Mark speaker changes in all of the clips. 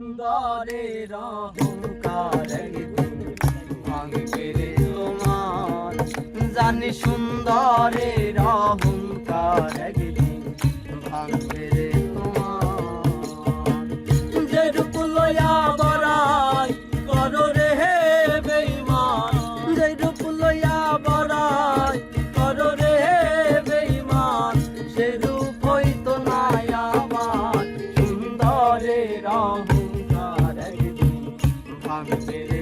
Speaker 1: সুন্দরে রহকার ভাঙবে তোমার। জানি সুন্দরে রহকার 아, 네.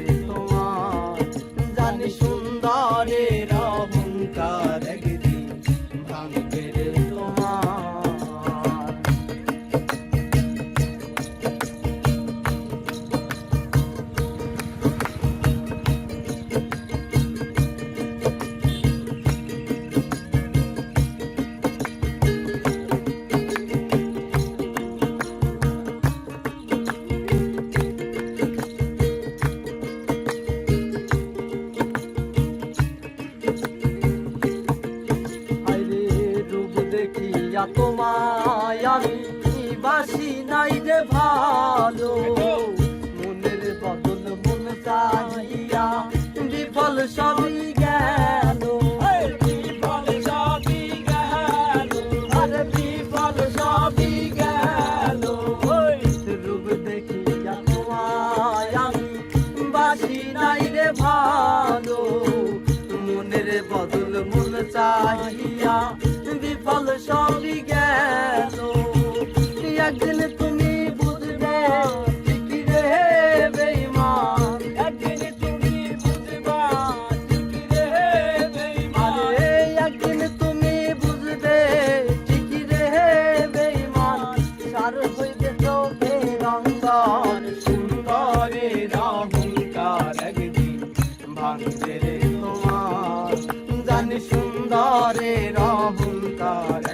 Speaker 1: পাইয়া তোমায় আমি বাসি নাই রে ভালো। মনের বদল মন বিফল সবই গেল। বিফল বিফল রে মনের বদল মন চাহিয়া করে রাহুল কার একদিন ভাঙবে রে তোমার। জানি সুন্দরে রাহুল কার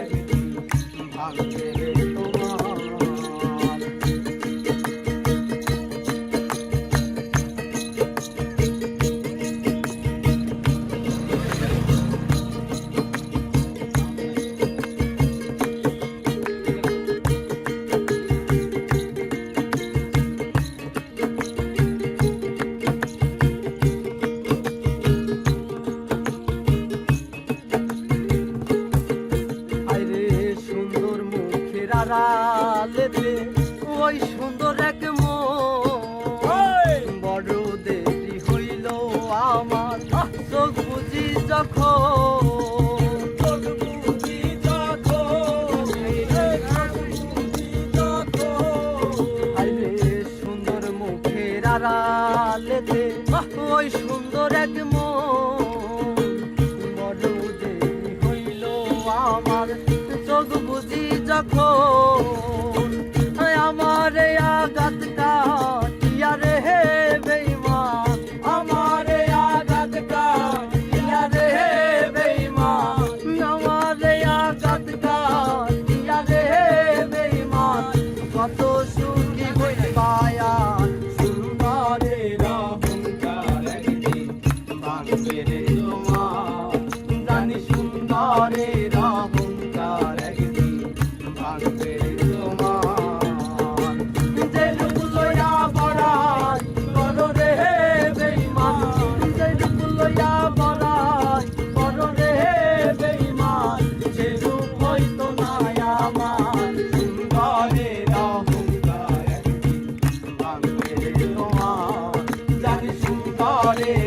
Speaker 1: আড়ালেতে ওই সুন্দর এক বড় দেরি হইল আমার, চোখ বুঝি যখন। আড়ালেতে ওই সুন্দর এক মন। moto Ole.